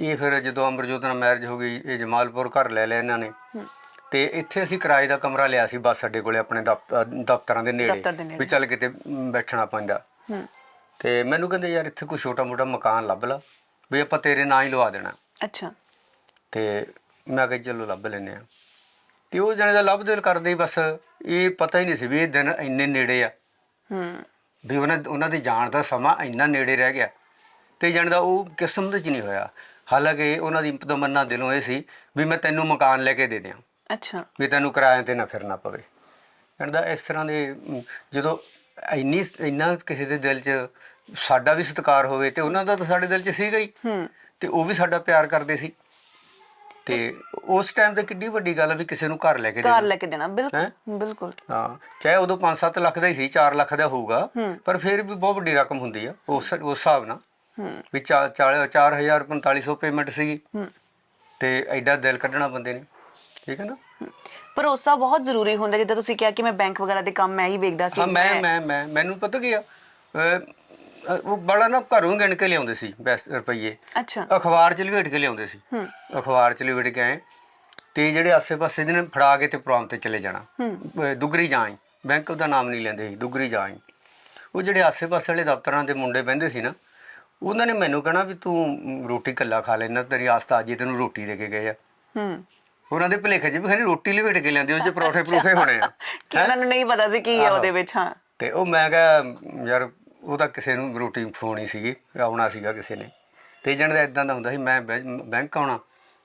ਇਹ ਫਿਰ ਜਦੋਂ ਅਮਰਜੋਤ ਨਾਲ ਮੈਰਿਜ ਹੋ ਗਈ ਇਹ ਜਮਾਲਪੁਰ ਘਰ ਲੈ ਲਿਆ ਇਹਨਾਂ ਨੇ। ਤੇ ਇੱਥੇ ਅਸੀਂ ਕਿਰਾਏ ਦਾ ਕਮਰਾ ਲਿਆ ਸੀ ਬੱਸ ਅੱਡੇ ਕੋਲੇ ਆਪਣੇ ਦਫ਼ਤਰਾਂ ਦੇ ਨੇੜੇ। ਦਫ਼ਤਰ ਦੇ ਨੇੜੇ। ਵੀ ਚੱਲ ਕਿਤੇ ਬੈਠਣਾ ਪੈਂਦਾ। ਹੂੰ। ਤੇ ਮੈਨੂੰ ਕਹਿੰਦੇ ਯਾਰ ਇੱਥੇ ਕੋਈ ਛੋਟਾ ਮੋਟਾ ਮਕਾਨ ਲੱਭ ਲਾ। ਵੀ ਆਪਾਂ ਤੇਰੇ ਨਾਂ ਹੀ ਲਵਾ ਦੇਣਾ। ਅੱਛਾ। ਤੇ ਮੈਂ ਕਿਹਾ ਚਲੋ ਲੱਭ ਲੈਨੇ ਆ ਤੇ ਉਹ ਜਣੇ ਦਾ ਲੱਭਦੇ ਕਰਦੇ ਹੀ ਬਸ ਇਹ ਪਤਾ ਹੀ ਨਹੀਂ ਸੀ ਵੀ ਇਹ ਦਿਨ ਇੰਨੇ ਨੇੜੇ ਆ। ਹੂੰ। ਵੀ ਉਹਨਾਂ ਉਹਨਾਂ ਦੇ ਜਾਣ ਦਾ ਸਮਾਂ ਇੰਨਾ ਨੇੜੇ ਰਹਿ ਗਿਆ। ਤੇ ਜਾਣ ਦਾ ਉਹ ਕਿਸਮਤ 'ਚ ਨਹੀਂ ਹੋਇਆ। ਹਾਲਾਂਕਿ ਉਹਨਾਂ ਦੀ ਤਮੰਨਾ ਦਿਲੋਂ ਇਹ ਸੀ ਵੀ ਮੈਂ ਤੈਨੂੰ ਮਕਾਨ ਲੈ ਕੇ ਦੇ ਦਿਆਂ। ਅੱਛਾ। ਵੀ ਤੈਨੂੰ ਕਿਰਾਏ ਤੇ ਨਾ ਫਿਰਨਾ ਪਵੇ। ਕਹਿੰਦਾ ਇਸ ਤਰ੍ਹਾਂ ਦੇ ਜਦੋਂ ਇੰਨੀ ਇੰਨਾ ਕਿਸੇ ਦੇ ਦਿਲ 'ਚ ਸਾਡਾ ਵੀ ਸਤਿਕਾਰ ਹੋਵੇ ਤੇ ਉਹਨਾਂ ਦਾ ਤਾਂ ਸਾਡੇ ਦਿਲ 'ਚ ਸੀਗਾ ਹੀ। ਹੂੰ। ਤੇ ਉਹ ਵੀ ਸਾਡਾ ਪਿਆਰ ਕਰਦੇ ਸੀ। ਤੇ ਉਸ ਟਾਈਮ ਤੇ ਕਿੱਡੀ ਵੱਡੀ ਗੱਲ ਵੀ ਕਿਸੇ ਨੂੰ ਘਰ ਲੈ ਕੇ ਘਰ ਦੇਣਾ। ਲੈ ਕੇ ਦੇਣਾ ਬਿਲਕੁਲ? ਬਿਲਕੁਲ। ਹਾਂ ਚਾਹੇ ਉਦੋਂ 5-7 ਲੱਖ ਦਾ ਹੀ ਸੀ 4 ਲੱਖ ਦਾ ਹੋਊਗਾ। ਪਰ ਫਿਰ ਵੀ ਬਹੁਤ ਵੱਡੀ ਰਕਮ ਹੁੰਦੀ ਆ ਉਸ ਉਸ ਹਿਸਾਬ ਨਾਲ। ਵੀ 4000 4500 ਪੇਮੈਂਟ ਸੀਗੀ। ਹੂੰ। ਤੇ ਐਡਾ ਦਿਲ ਕੱਢਣਾ ਬੰਦੇ ਨੇ। ਠੀਕ ਹੈ ਨਾ? ਭਰੋਸਾ ਬਹੁਤ ਜ਼ਰੂਰੀ ਹੁੰਦਾ ਜਿੱਦਾਂ ਤੁਸੀਂ ਕਿਹਾ ਕਿ ਮੈਂ ਬੈਂਕ ਵਗੈਰਾ ਦੇ ਕੰਮ ਮੈਂ ਹੀ ਵੇਖਦਾ ਸੀ। ਮੈਂ ਮੈਂ ਮੈਂ ਮੈਨੂੰ ਪਤਾ ਕੀ ਆ ਉਹ ਬੜਾ ਨਾ ਘਰੋਂ ਗਿਣ ਕੇ ਲਿਆਉਂਦੇ ਸੀ ਰੁਪਈਏ। ਅੱਛਾ। ਅਖਬਾਰ ਚ ਲਵੇਟ ਕੇ ਲਿਆਉਂਦੇ ਸੀ। ਹੂੰ। ਅਖਬਾਰ ਚ ਲਵੇਟ ਕੇ ਆਏ। ਤੇ ਜਿਹੜੇ ਆਸੇ-ਪਾਸੇ ਦੇ ਨੇ ਫੜਾ ਕੇ ਤੇ ਪ੍ਰੋਗਰਾਮ ਤੇ ਚਲੇ ਜਾਣਾ। ਦੁਗਰੀ ਜਾਈ। ਬੈਂਕ ਦਾ ਨਾਮ ਨਹੀਂ ਲੈਂਦੇ ਸੀ ਦੁਗਰੀ ਜਾਈ। ਉਹ ਜਿਹੜੇ ਆਸੇ-ਪਾਸੇ ਵਾਲੇ ਦਫ਼ਤਰਾਂ ਦੇ ਮੁੰਡੇ ਬਹਿੰਦੇ ਸੀ ਨਾ ਉਹਨਾਂ ਨੇ ਮੈਨੂੰ ਕਹਿਣਾ ਵੀ ਤੂੰ ਰੋਟੀ ਕੱਲਾ ਖਾ ਲੈਣਾ ਤੇਰੀ ਆਸਤਾ ਅੱਜ ਹੀ ਤੈਨੂੰ ਰੋਟੀ ਦੇ ਕੇ ਗਏ ਆ। ਹੂੰ। ਉਹਨਾਂ ਦੇ ਭੁਲੇਖੇ 'ਚ ਵੀ ਖਰੇ ਰੋਟੀ ਲਵੇਟ ਕੇ ਲੈਂਦੇ ਉਹ 'ਚ ਪਰੌਠੇ ਪਰੂਠੇ ਹੋਣੇ ਆ। ਕਿ ਉਹਨਾਂ ਨੂੰ ਨਹੀਂ ਪਤਾ ਸੀ ਕੀ ਹੈ ਉਹਦੇ ਵਿੱਚ ਹਾਂ। ਤੇ ਉਹ ਮੈਂ ਕਿਹਾ ਯਾਰ ਉਹ ਤਾਂ ਕਿਸੇ ਨੂੰ ਰੋਟੀ ਖਵਾਉਣੀ ਸੀਗੀ ਆਉਣਾ ਸੀਗਾ ਕਿਸੇ ਨੇ। ਤੇ ਜਣ ਦਾ ਇਦਾਂ ਦਾ ਹੁੰਦਾ ਸੀ ਮੈਂ ਬੈਂਕ ਆਉਣਾ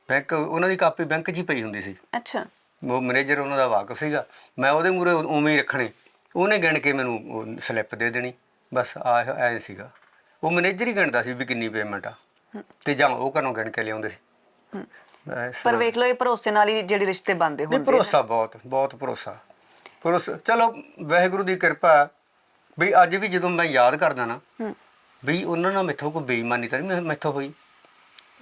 ਬੈਂਕ ਉਹਨਾਂ ਦੀ ਕਾਪੀ ਬੈਂਕ 'ਚ ਹੀ ਪਈ ਹੁੰਦੀ ਸੀ। ਅੱਛਾ। ਉਹ ਮੈਨੇਜਰ ਉਹਨਾਂ ਦਾ ਵਾਕਫ ਸੀਗਾ ਮੈਂ ਉਹਦੇ ਮੂਰੇ ਉਵੇਂ ਹੀ ਰੱਖਣੇ ਉਹਨੇ ਗਿਣ ਕੇ ਮੈਨੂੰ ਸਲਿੱਪ ਦੇ ਦੇਣੀ ਬਸ ਆ ਐ ਸੀਗਾ। ਉਹ ਮੈਨੇਜਰ ਹੀ ਗਿਣਦਾ ਸੀ ਵੀ ਕਿੰਨੀ ਪੇਮੈਂਟ ਆ। ਤੇ ਜਾਂ ਉਹ ਘਰੋਂ ਗਿਣ ਕੇ ਲਿਆਉਂਦੇ ਸੀ। ਬਸ ਪਰ ਵੇਖ ਲਓ ਇਹ ਭਰੋਸੇ ਨਾਲ ਹੀ ਜਿਹੜੇ ਰਿਸ਼ਤੇ ਬਣਦੇ ਨਹੀਂ ਹੁੰਦੇ ਭਰੋਸਾ ਬਹੁਤ ਬਹੁਤ ਭਰੋਸਾ। ਭਰੋਸਾ ਚਲੋ ਵਾਹਿਗੁਰੂ ਦੀ ਕਿਰਪਾ ਵੀ ਅੱਜ ਵੀ ਜਦੋਂ ਮੈਂ ਯਾਦ ਕਰਦਾ ਨਾ ਹੂੰ। ਵੀ ਉਹਨਾਂ ਨਾਲ ਮੈਥੋਂ ਕੋਈ ਬੇਈਮਾਨੀ ਤਾਂ ਨਹੀਂ ਮੇ- ਮੈਥੋਂ ਹੋਈ।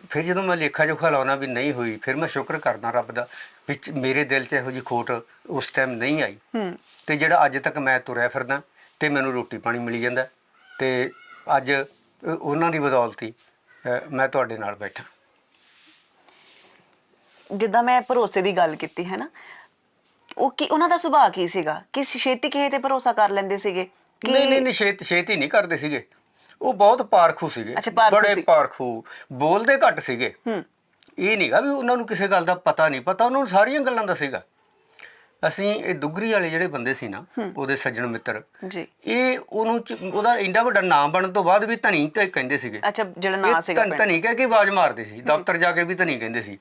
ਫਿਰ ਜਦੋਂ ਮੈਂ ਲੇਖਾ ਜੋਖਾ ਲਾਉਣਾ ਵੀ ਨਹੀਂ ਹੋਈ ਫਿਰ ਮੈਂ ਸ਼ੁਕਰ ਕਰਦਾ ਰੱਬ ਦਾ ਵੀ ਚ- ਮੇਰੇ ਦਿਲ 'ਚ ਇਹੋ ਜਿਹੀ ਖੋਟ ਉਸ ਟਾਈਮ ਨਹੀਂ ਆਈ। ਹੂੰ। ਤੇ ਜਿਹੜਾ ਅੱਜ ਤੱਕ ਮੈਂ ਤੁਰਿਆ ਫਿਰਦਾ ਤੇ ਮੈਨੂੰ ਰੋਟੀ ਪਾਣੀ ਮਿਲੀ ਜਾਂਦਾ। ਤੇ ਅੱਜ ਅ, ਉਹਨਾਂ ਦੀ ਬਦੌਲਤੀ ਅ, ਮੈਂ ਤੁਹਾਡੇ ਨਾਲ ਬੈਠਾ। ਜਿੱਦਾਂ ਮੈਂ ਭਰੋਸੇ ਦੀ ਗੱਲ ਕੀਤੀ ਹੈ ਨਾ? ਉਹ ਕੀ ਉਹਨਾਂ ਦਾ ਸੁਭਾਅ ਕੀ ਸੀਗਾ? ਕਿ ਛੇਤੀ ਕਿਸੇ ਤੇ ਭਰੋਸਾ ਕਰ ਲੈਂਦੇ ਸੀਗੇ? ਕਿ ਨਹੀਂ ਨਹੀਂ ਨਹੀਂ ਛੇਤੀ ਛੇਤੀ ਨਹੀਂ ਕਰਦੇ ਸੀਗੇ। ਉਹ ਬਹੁਤ ਪਾਰਖੂ ਸੀਗੇ। ਅੱਛਾ, ਪਾਰਖੂ ਬੜੇ ਸੀ। ਪਾਰਖੂ ਬੋਲਦੇ ਘੱਟ ਸੀਗੇ। ਹੂੰ। ਇਹ ਨਹੀਂਗਾ ਵੀ ਉਹਨਾਂ ਨੂੰ ਕਿਸੇ ਗੱਲ ਦਾ ਪਤਾ ਨਹੀਂ। ਪਤਾ ਉਹਨਾਂ ਨੂੰ ਸਾਰੀਆਂ ਗੱਲਾਂ ਦਾ ਸੀਗਾ। ਅਸੀਂ ਇਹ ਦੁਗਰੀ ਵਾਲੇ ਜਿਹੜੇ ਬੰਦੇ ਸੀ ਨਾ ਉਹਦੇ ਸੱਜਣ ਮਿੱਤਰ ਜੀ। ਇਹ ਉਹਨੂੰ ਚ- ਉਹਦਾ ਇੰਨਾ ਵੱਡਾ ਨਾਮ ਬਣਨ ਤੋਂ ਬਾਅਦ ਵੀ ਧਨੀ ਤੇ ਕਹਿੰਦੇ ਸੀਗੇ। ਅੱਛਾ ਜਿਹੜਾ ਨਾਂ ਸੀਗਾ ਪਿੰਡ। ਧਨੀ ਕਹਿ ਕੇ ਆਵਾਜ਼ ਮਾਰਦੇ ਸੀ ਦਫ਼ਤਰ ਜਾ ਕੇ ਵੀ ਧਨੀ ਕਹਿੰਦੇ ਸੀ।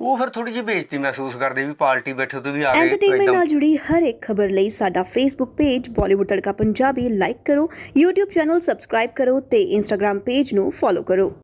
ਉਹ ਫਿਰ ਥੋੜੀ ਜਿਹੀ ਬੇਇੱਜ਼ਤੀ ਮਹਿਸੂਸ ਕਰਦੇ ਵੀ ਪਾਰਟੀ ਬੈਠੇ ਤੋਂ ਵੀ ਆ ਗਏ ਐਂਟਰਟੇਨਮੈਂਟ ਇੱਕਦਮ। ਨਾਲ ਜੁੜੀ ਹਰ ਇੱਕ ਖਬਰ ਲਈ ਸਾਡਾ Facebook page Bollywood Tadka Punjabi like ਕਰੋ YouTube ਚੈਨਲ ਸਬਸਕ੍ਰਾਈਬ ਕਰੋ ਤੇ Instagram ਪੇਜ ਨੂੰ ਫੋਲੋ ਕਰੋ।